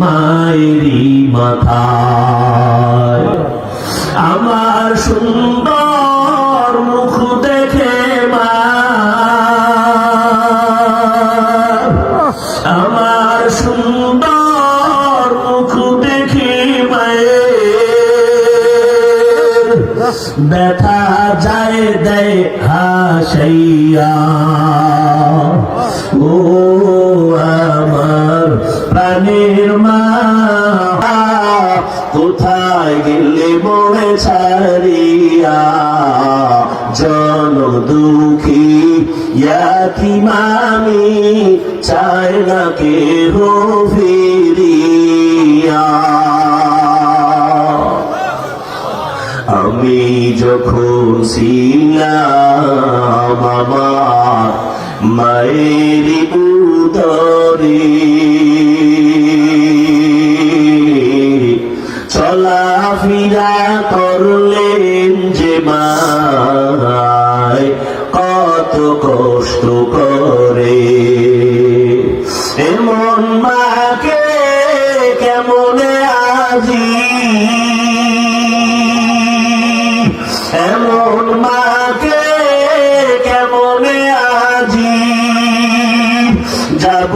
মায়েরই মাথায়। আমার সুন্দর মুখ দেখে মা। আমার সুন্দর মুখ দেখে মায়ের। ব্যথা যায় দেয় হাসাইয়া ও প্রাণের মা কোথায় গেলে মনে ছাড়িয়া? জন দুঃখী ইয়াতি মামি, চায় না ফিরিয়া? আমি যখন ছিলাম আমার মায়ের উদরে নাফিরা করলেন যে মায়, কত কষ্ট করে। এমন মাকে কেমন আজি? এমন মাকে কেমন আজি? যাব